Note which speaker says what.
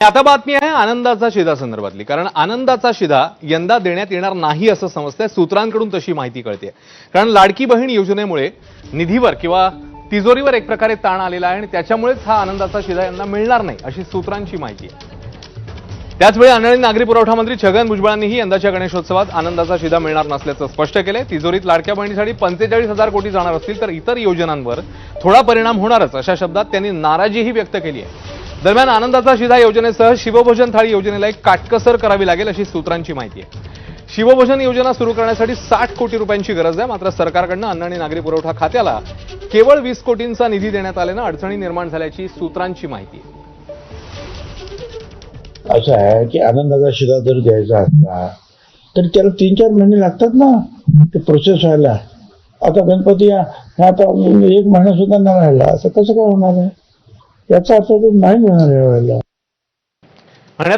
Speaker 1: आता बातमी आहे आनंदाचा शिधा संदर्भातली. कारण आनंदाचा शिधा यंदा देण्यात येणार नाही असं समजतंय सूत्रांकडून तशी माहिती कळते कारण लाडकी बहीण योजनेमुळे निधीवर किंवा तिजोरीवर एक प्रकारे ताण आलेला आहे आणि त्याच्यामुळेच हा आनंदाचा शिधा यंदा मिळणार नाही अशी सूत्रांची माहिती आहे. त्याचवेळी अन्न आणि नागरी पुरवठा मंत्री छगन भुजबळांनीही यंदाच्या गणेशोत्सवात आनंदाचा शिधा मिळणार नसल्याचं स्पष्ट केलंय. तिजोरीत लाडक्या बहिणीसाठी पंचेचाळीस हजार कोटी जाणार असतील तर इतर योजनांवर थोडा परिणाम होणारच अशा शब्दात त्यांनी नाराजीही व्यक्त केली आहे. दरम्यान आनंदाचा शिधा योजनेसह शिवभोजन थाळी योजनेला एक काटकसर करावी लागेल अशी सूत्रांची माहिती आहे. शिवभोजन योजना सुरू करण्यासाठी साठ कोटी रुपयांची गरज आहे. मात्र सरकारकडनं अन्न आणि नागरी पुरवठा खात्याला केवळ वीस कोटींचा निधी देण्यात आल्यानं अडचणी निर्माण झाल्याची सूत्रांची माहिती
Speaker 2: असं आहे की आनंदाचा शिधा जर द्यायचा असला तर त्याला तीन चार महिने लागतात ना. ते प्रोसेस व्हायला. आता गणपती आता एक महिना सुद्धा नाही राहिला. असं कसं काय होणार आहे? याचा अर्थ तो नाही मिळणार या वेळेला.
Speaker 1: आणि आता